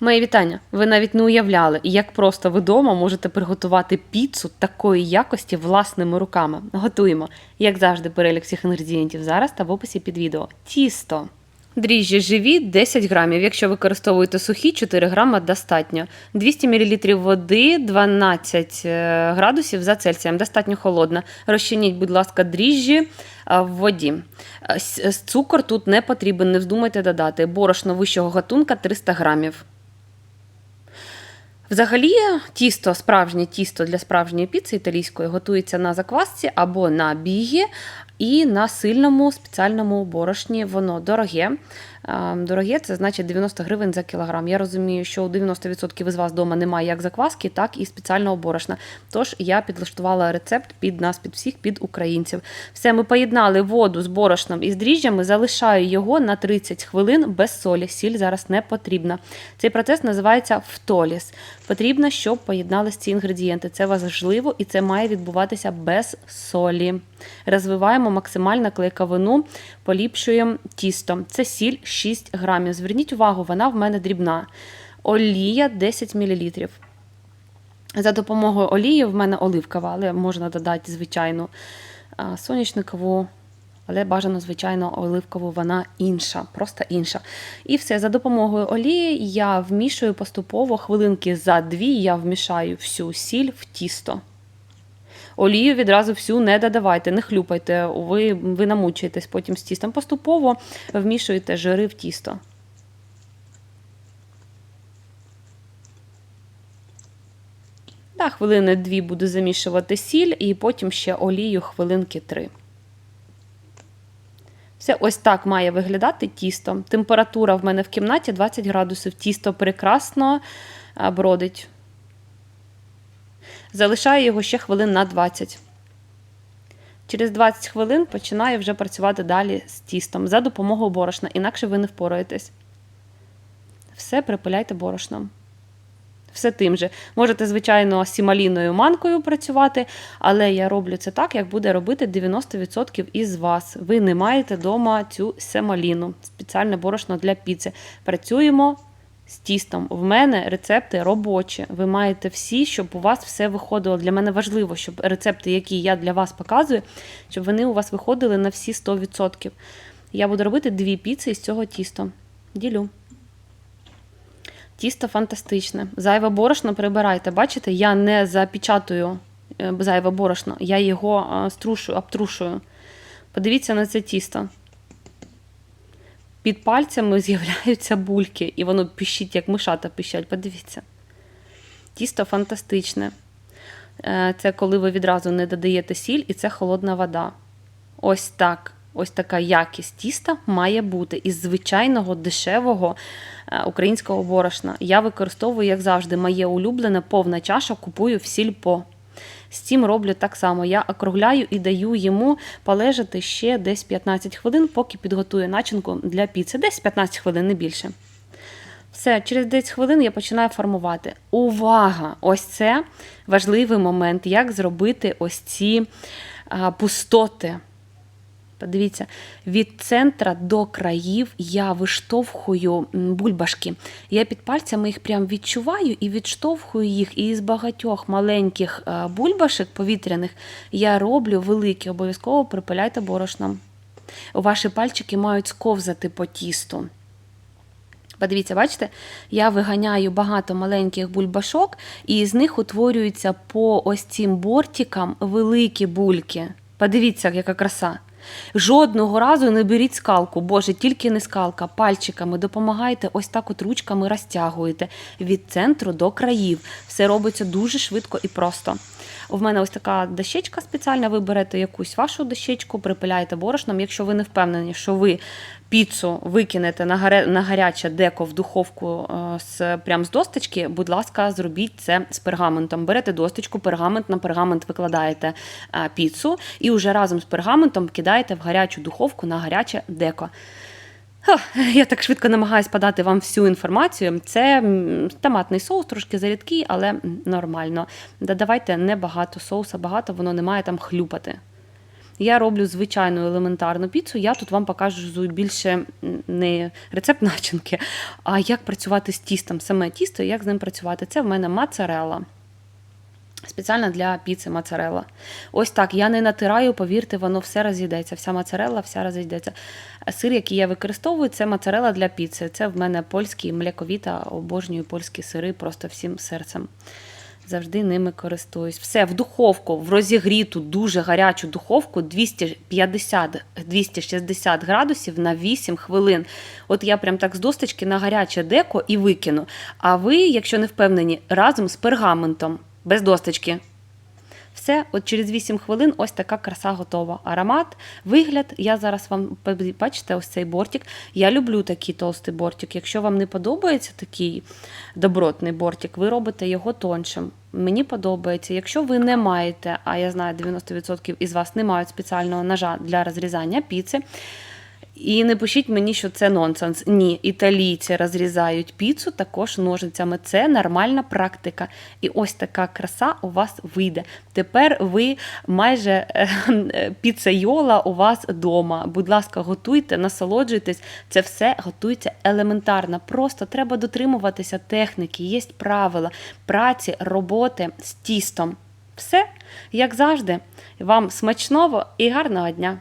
Мої вітання. Ви навіть не уявляли, як просто ви вдома можете приготувати піцу такої якості власними руками. Готуємо, як завжди, перелік всіх інгредієнтів зараз та в описі під відео. Тісто. Дріжджі живі 10 грамів. Якщо використовуєте сухі, 4 грама достатньо. 200 мл води 12 е, градусів за Цельсієм. Достатньо холодна. Розчиніть, будь ласка, дріжджі е, в воді. Е, Цукор тут не потрібен, не вздумайте додати. Борошно вищого гатунка 300 грамів. Взагалі, тісто, справжнє тісто для справжньої піци італійської готується на заквасці або на бігі і на сильному спеціальному борошні. Воно дороге. Е, Дороге це значить 90 гривень за кілограм. Я розумію, що у 90% із вас вдома немає як закваски, так і спеціального борошна. Тож я підлаштувала рецепт під нас, під всіх, під українців. Все, ми поєднали воду з борошном і з дріжджами, залишаю його на 30 хвилин без солі. Сіль зараз не потрібна. Цей процес називається втоліс. Потрібно, щоб поєднались ці інгредієнти. Це важливо і це має відбуватися без солі. Розвиваємо максимально клейковину, поліпшуємо тісто. Це сіль 6 грамів. Зверніть увагу, вона в мене дрібна. Олія 10 мл. За допомогою олії в мене оливкова, але можна додати звичайну а, соняшникову, але бажано, звичайно, оливкову вона інша, просто інша. І все, за допомогою олії я вмішую поступово хвилинки за дві, я вмішаю всю сіль в тісто. Олію відразу всю не додавайте, не хлюпайте, ви, ви намучуєтесь потім з тістом. Поступово вмішуєте жири в тісто. Да, хвилини дві буду замішувати сіль і потім ще олію хвилинки три. Все ось так має виглядати тісто. Температура в мене в кімнаті 20 градусів. Тісто прекрасно бродить. Залишаю його ще хвилин на 20. Через 20 хвилин починаю вже працювати далі з тістом за допомогою борошна, інакше ви не впораєтесь. Все припиляйте борошном. Все тим же. Можете, звичайно, сімаліною манкою працювати, але я роблю це так, як буде робити 90% із вас. Ви не маєте вдома цю семаліну, спеціальне борошно для піци. Працюємо з тістом. В мене рецепти робочі. Ви маєте всі, щоб у вас все виходило. Для мене важливо, щоб рецепти, які я для вас показую, щоб вони у вас виходили на всі 100%. Я буду робити дві піци із цього тіста. Ділю. Тісто фантастичне. Зайве борошно прибирайте. Бачите, я не запечатую е, зайве борошно, я його е, струшую, обтрушую. Подивіться на це тісто. Під пальцями з'являються бульки, і воно піщить, як мишата піщать. Подивіться. Тісто фантастичне. Е, Це коли ви відразу не додаєте сіль, і це холодна вода. Ось так. Ось така якість тіста має бути із звичайного дешевого е, українського борошна. Я використовую, як завжди, моє улюблене повна чаша, купую в сільпо. З цим роблю так само. Я округляю і даю йому полежати ще десь 15 хвилин, поки підготую начинку для піци. Десь 15 хвилин, не більше. Все, через 10 хвилин я починаю формувати. Увага! Ось це важливий момент, як зробити ось ці пустоти. Подивіться, від центра до країв я виштовхую бульбашки. Я під пальцями їх прям відчуваю і відштовхую їх. І з багатьох маленьких е, бульбашок повітряних я роблю великі, обов'язково припиляйте борошном. Ваші пальчики мають сковзати по тісту. Подивіться, бачите, я виганяю багато маленьких бульбашок, і з них утворюються по ось цим бортикам великі бульки. Подивіться, яка краса. Жодного разу не беріть скалку, боже, тільки не скалка, пальчиками допомагайте, ось так от ручками розтягуєте від центру до країв. Все робиться дуже швидко і просто. У мене ось така дощечка спеціальна. Ви берете якусь вашу дощечку, припиляєте борошном. Якщо ви не впевнені, що ви піцу викинете на гаря- на гаряче деко в духовку е, з прям з досточки, будь ласка, зробіть це з пергаментом. Берете досточку, пергамент на пергамент викладаєте е, піцу і вже разом з пергаментом кидаєте в гарячу духовку на гаряче деко. Я так швидко намагаюся подати вам всю інформацію. Це томатний соус, трошки зарідкий, але нормально. Додавайте небагато соуса, багато воно не має там хлюпати. Я роблю звичайну елементарну піцу. Я тут вам покажу більше не рецепт начинки, а як працювати з тістом, саме тісто, і як з ним працювати. Це в мене моцарелла. Спеціально для піци моцарелла. Ось так. Я не натираю, повірте, воно все розійдеться. Вся моцарелла, вся розійдеться. Сир, який я використовую, це моцарелла для піци. Це в мене польський млековіта, обожнюю польські сири просто всім серцем. Завжди ними користуюсь. Все, в духовку, в розігріту, дуже гарячу духовку 250-260 градусів на 8 хвилин. От я прям так з досточки на гаряче деко і викину. А ви, якщо не впевнені, разом з пергаментом, без досточки. Все, от через 8 хвилин ось така краса готова. Аромат, вигляд. Я зараз вам бачите ось цей бортик. Я люблю такий толстий бортик. Якщо вам не подобається такий добротний бортик, ви робите його тоншим. Мені подобається. Якщо ви не маєте, а я знаю, 90% із вас не мають спеціального ножа для розрізання піци. І не пишіть мені, що це нонсенс. Ні, італійці розрізають піцу також ножицями. Це нормальна практика. І ось така краса у вас вийде. Тепер ви майже е, піцейола у вас вдома. Будь ласка, готуйте, насолоджуйтесь. Це все готується елементарно. Просто треба дотримуватися техніки, є правила праці, роботи з тістом. Все, як завжди, вам смачного і гарного дня!